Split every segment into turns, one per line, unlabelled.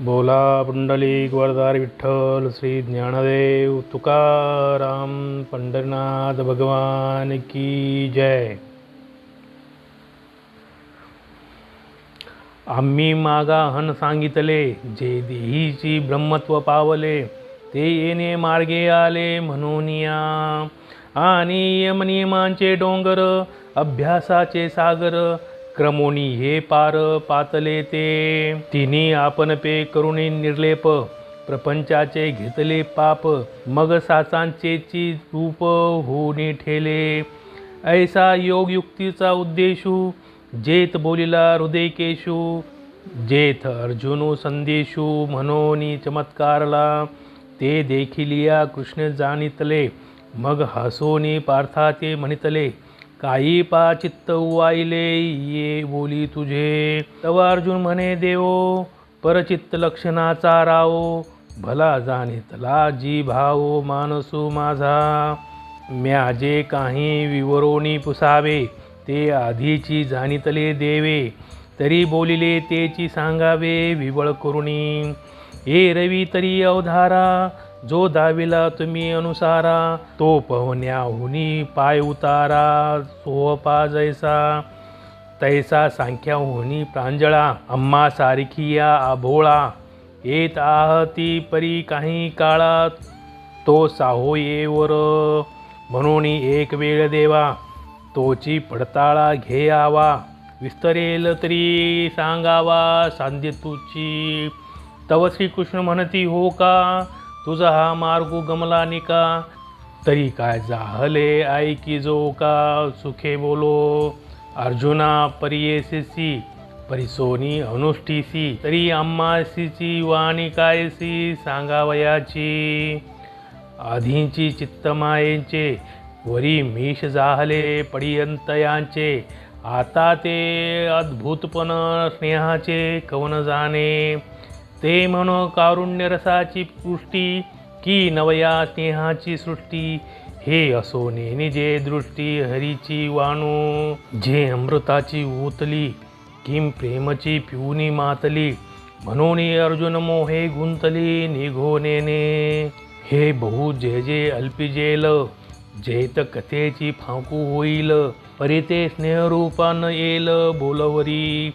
बोला पुंडलिक वरदार विठ्ठल श्री ज्ञानदेव तुकाराम पंढरनाथ भगवान की जय. आम्ही मागाहन सांगितले जे देहीची ब्रह्मत्व पावले ते येणे मार्गे आले म्हणून या. आणि यमनियमांचे डोंगर अभ्यासाचे सागर क्रमोनी हे पार पातले ते. तिन्ही आपण पे करुणी निर्लेप प्रपंचाचे घेतले पाप मग साचांचे रूप होणे ठेले. ऐसा योगयुक्तीचा उद्देशू जेत बोलिला हृदयकेशू जेथ अर्जुनो संदेशू मनोनी चमत्कारला. ते देखिलिया कृष्ण जाणितले मग हसोनी पार्था ते म्हणितले काही पा चित्त वाईले ये बोली तुझे. तव अर्जुन म्हणे देवो परचित्त लक्षणाचा रावो. भला जाणितला जी भावो मानसू माझा. म्या जे काही विवरोणी पुसावे ते आधीची जाणितले देवे. तरी बोलिले तेची सांगावे विवळ करुणी. हे रवी तरी अवधारा जो दाविला तुम्ही अनुसारा तो पवन्याहुनी पाय उतारा सोपा जैसा तैसा सांख्याहुनी प्रांजळा अम्मा सारखिया आभोळा येत आहती परी काही काळात तो साहो येवर म्हणून एक वेळ देवा तोची पडताळा घे आवा विस्तरेल तरी सांगावा सांध्य तुची तव श्रीकृष्ण म्हणती हो का तुझा हा मार्ग गमला निका? तरी काय जाहले ऐकी जो का सुखे बोलो? अर्जुना परियेसी परिसोनी अनुष्ठीसी तरी अम्मासीची वाणी कायसी सांगावयाची? आधींची चित्तमायेंचे वरी मीश जाहले पडियंतयांचे आता ते अद्भुतपण स्नेहाचे कवन जाणे? ते म्हण कारुण्य रसाची पुष्टी की नवया स्नेहाची सृष्टी हे असो निजे दृष्टी हरीची वाणू. जे अमृताची उतली किम प्रेमची पिऊनी मातली म्हणून अर्जुन मोहे गुंतली निघो नेने. हे बहु जे जे अल्पिजेल जैत कथेची फांकू होईल परिते स्नेहरूपान येल बोलवरी.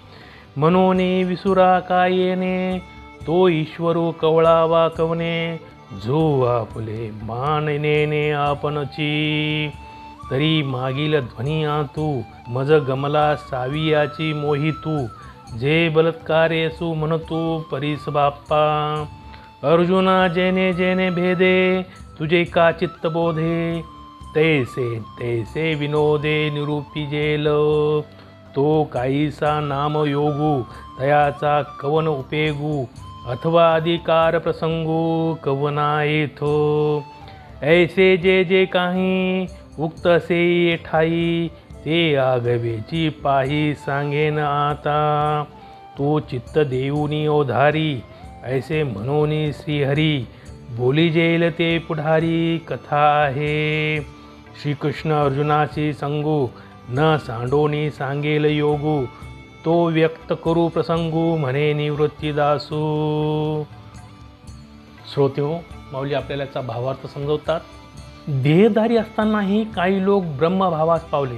म्हणून विसुरा काय येणे तो ईश्वरू कवळावा कवने? जो आपले माननेने आपणची. तरी मागील ध्वनी तू मज गमला सावियाची मोहितू. जे बलत्कारेसू म्हणतू परीस बाप्पा. अर्जुना जेने जेने भेदे तुझे का चित्त बोधे? तैसे तैसे विनोदे निरूपिजेल तो काहीसा नाम योगू तयाचा कवन उपेगू. अथवा अधिकार प्रसंगो कवना येथो ऐसे जे जे काही उक्त से ठाई ते आगवेची पाही सांगेन आता। तो चित्त देऊनी ओधारी ऐसे म्हणून श्रीहरी बोली जेल ते पुढारी कथा आहे। श्रीकृष्ण अर्जुनाशी सांगू न सांडोनी सांगेल योगू तो व्यक्त करू प्रसंगू म्हणे निवृत्तीदासू. श्रोत्यो माऊली आपल्याला याचा भावार्थ समजवतात. देहधारी असतानाही काही लोक ब्रह्मभावास पावले.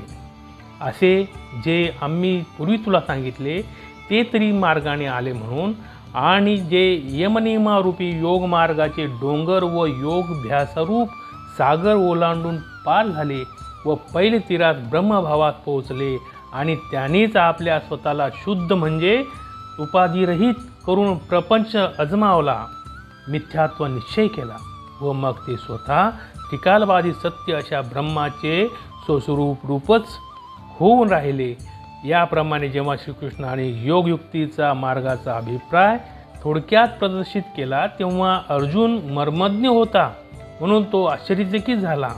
असे जे आम्ही पूर्वी तुला सांगितले ते तरी मार्गाने आले म्हणून आणि जे यमनियमारूपी योग मार्गाचे डोंगर व योगभ्यासरूप सागर ओलांडून पार झाले व पहिले तीरात ब्रह्मभावात पोहोचले आणि त्यांनीच आपल्या स्वतःला शुद्ध म्हणजे उपाधिरहित करून प्रपंच अजमावला मिथ्यात्व निश्चय केला व मग ते स्वतः टिकालवादी सत्य अशा ब्रह्माचे स्वस्वरूप रूपच होऊन राहिले. याप्रमाणे जेव्हा श्रीकृष्णाने योगयुक्तीचा मार्गाचा अभिप्राय थोडक्यात प्रदर्शित केला तेव्हा अर्जुन मर्मज्ञ होता म्हणून तो आश्चर्यचकित झाला.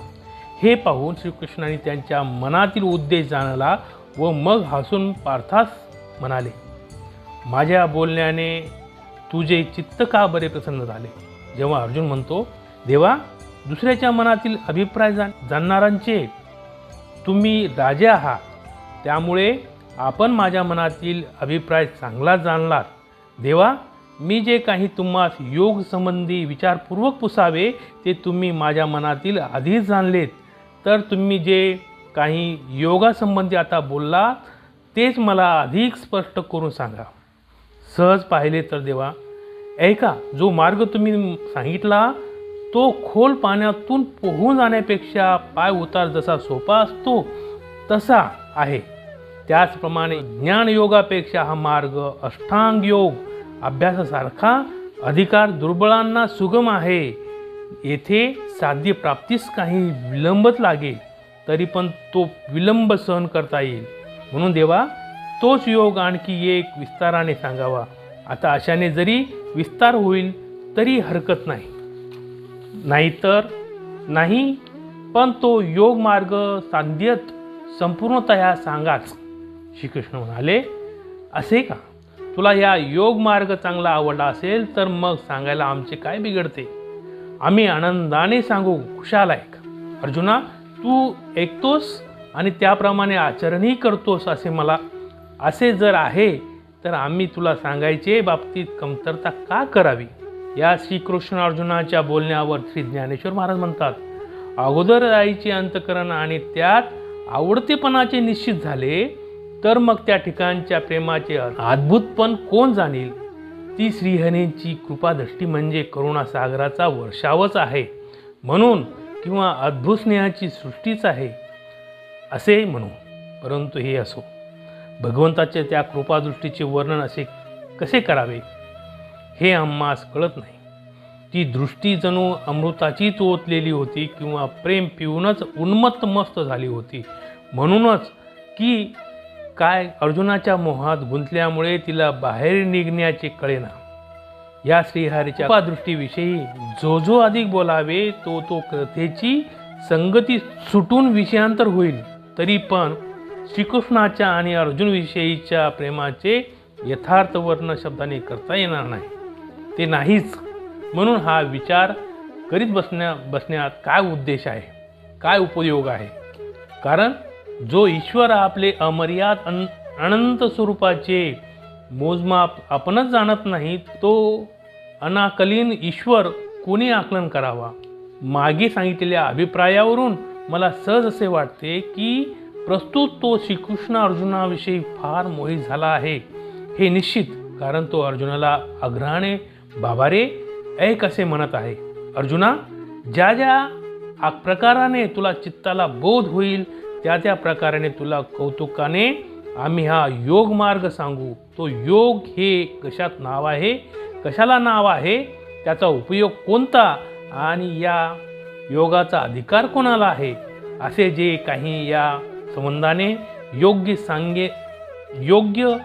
हे पाहून श्रीकृष्णाने त्यांच्या मनातील उद्देश जाणला व मग हसून पार्थास म्हणाले माझ्या बोलण्याने तुझे चित्त का बरे प्रसन्न झाले? जेव्हा अर्जुन म्हणतो देवा दुसऱ्याच्या मनातील अभिप्राय जाण जाणणारांचे तुम्ही राजा आहात. त्यामुळे आपण माझ्या मनातील अभिप्राय चांगला जाणलात. देवा मी जे काही तुम्हास योग संबंधी विचारपूर्वक पुसावे ते तुम्ही माझ्या मनातील आधीच जाणलेत. तर तुम्ही जे काही योगासंबंधी आता बोलला तेच मला अधिक स्पष्ट करून सांगा. सहज पाहिले तर देवा ऐका जो मार्ग तुम्ही सांगितला तो खोल पाण्यातून पोहून जाण्यापेक्षा पाय उतार जसा सोपा असतो तसा आहे. त्याचप्रमाणे ज्ञानयोगापेक्षा हा मार्ग अष्टांग योग अभ्यासासारखा अधिकार दुर्बळांना सुगम आहे. येथे साध्य प्राप्तीस काही विलंबच लागेल. तरी पण तो विलंब सहन करता येईल. म्हणून देवा तोच योग आणखी एक विस्ताराने सांगावा. आता अशाने जरी विस्तार होईल तरी हरकत नाही. नाहीतर नाही पण तो योग मार्ग सांध्यत संपूर्णतया सांगाच. श्रीकृष्ण म्हणाले असे का? तुला या योग मार्ग चांगला आवडला असेल तर मग सांगायला आमचे काय बिघडते? आम्ही आनंदाने सांगू खुशाल ऐक अर्जुना तू ऐकतोस आणि त्याप्रमाणे आचरणही करतोस असे मला असे जर आहे तर आम्ही तुला सांगायचे बाबतीत कमतरता का करावी? या श्रीकृष्ण अर्जुनाच्या बोलण्यावर श्री ज्ञानेश्वर महाराज म्हणतात अगोदर आईचे अंतकरण आणि त्यात आवडतेपणाचे निश्चित झाले तर मग त्या ठिकाणच्या प्रेमाचे अद्भुतपण कोण जाणील? ती श्रीहरींची कृपादृष्टी म्हणजे करुणासागराचा वर्षावच आहे. म्हणून किंवा अद्भुत स्नेहाची सृष्टीच आहे असे म्हणू परंतु हे असो. भगवंताच्या त्या कृपादृष्टीचे वर्णन असे कसे करावे हे आम्हास कळत नाही. ती दृष्टी जणू अमृताचीच ओतलेली होती किंवा प्रेम पिऊनच उन्मत्त मस्त झाली होती. म्हणूनच की काय अर्जुनाच्या मोहात गुंतल्यामुळे तिला बाहेर निघण्याचे कळेना. या श्रीहरीच्या दृष्टीविषयी जो जो अधिक बोलावे तो तो कथेची संगती सुटून विषयांतर होईल. तरी पण श्रीकृष्णाच्या आणि अर्जुनविषयीच्या प्रेमाचे यथार्थ वर्ण शब्दाने करता येणार नाही. ते नाहीच. म्हणून हा विचार करीत बसण्या बसण्यात काय उद्देश आहे? काय उपयोग आहे? कारण जो ईश्वर आपले अमर्याद अन अनंत स्वरूपाचे मोजमाप आपणच जाणत नाही तो अनाकलीन ईश्वर कोणी आकलन करावा? मागे सांगितलेल्या अभिप्रायावरून मला सहज असे वाटते की प्रस्तुत तो श्रीकृष्ण अर्जुनाविषयी फार मोहित झाला आहे. हे निश्चित कारण तो अर्जुनाला अग्रहाने बाबारे ऐक असे म्हणत आहे. अर्जुना ज्या ज्या आ- प्रकाराने तुला चित्ताला बोध होईल त्या त्या प्रकाराने तुला कौतुकाने आम्ही हा योग मार्ग सांगू. तो योग हे कशात नाव आहे? कशाला नाव आहे? त्याचा उपयोग कोणता? आणि या योगाचा अधिकार कोणाला आहे? असे जे काही या संबंधाने योग्य सांगे योग्य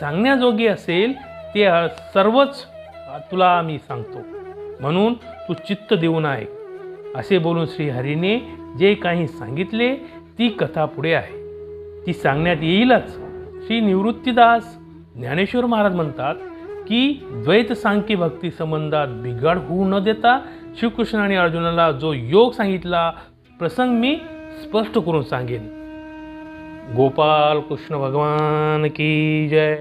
सांगण्याजोगे असेल ते सर्वच तुला मी सांगतो. म्हणून तू चित्त देऊन आहे असे बोलून श्रीहरीने जे काही सांगितले ती कथा पुढे आहे. ती सांगण्यात येईलच. श्री निवृत्तीदास ज्ञानेश्वर महाराज म्हणतात की द्वैत सांख्य भक्ती संबंधात बिघाड होऊ न देता श्रीकृष्ण आणि अर्जुनाला जो योग सांगितला प्रसंग मी स्पष्ट करून सांगेन. गोपाल कृष्ण भगवान की जय.